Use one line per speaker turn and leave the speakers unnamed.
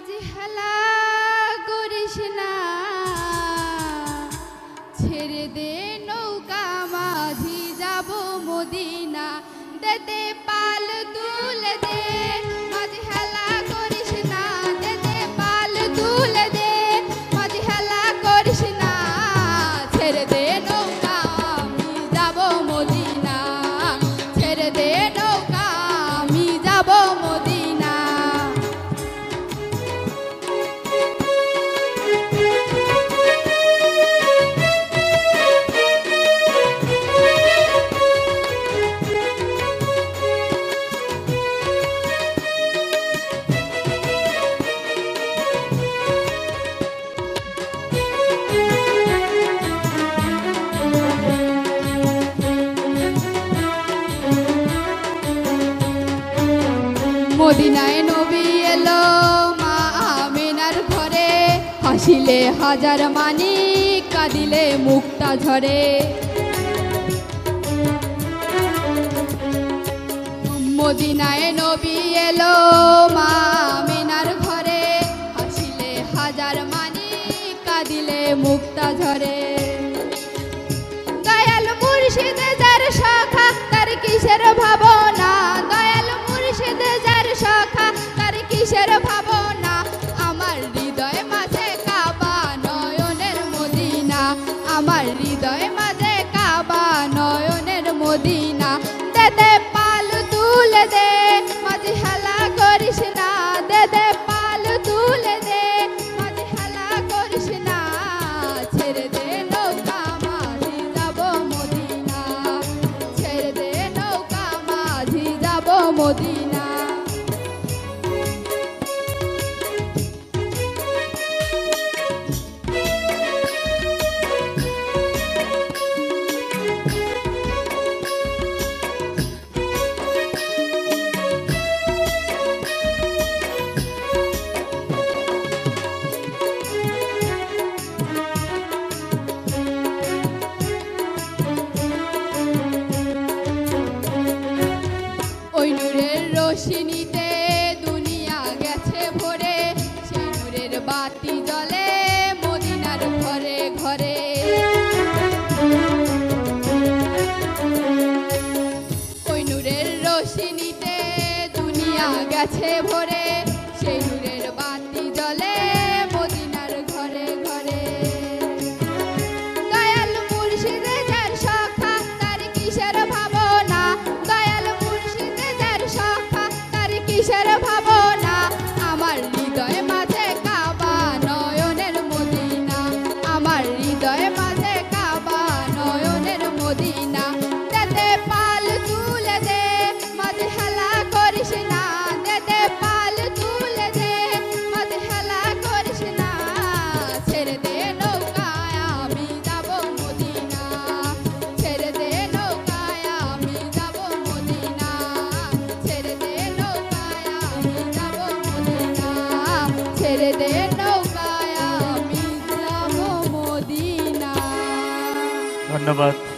মাঝে হেলা করিস না। ছেড়ে দে নৌকা মাঝি যাব মদিনা। দেতে পাল তুলে দে। মদিনায় নবী এলো, মা আমিনার ঘরে। হাসিলে হাজার মানি, কাঁদিলে মুক্তা ঝরে। মদিনায় নবী এলো, মা আমার হৃদয় মাঝে কাবা নয়নের মদিনা। দে দে পাল তুলে দে, মাঝে হেলা করিস না। দে দে পাল তুলে দে, মাঝে হেলা করিস না। ছেড়ে দে নৌকা মাঝি যাব মদিনা। ছেড়ে দে নৌকা মাঝি যাব মদিনা। রোশনিতে দুনিয়া গেছে ভরে সিঁদুরের বাতি জলে মদিনার ঘরে ঘরে। ওই নূরের রোশনিতে দুনিয়া গেছে ভরে ഈശ്വര আমি যাব মদিনা।
ধন্যবাদ।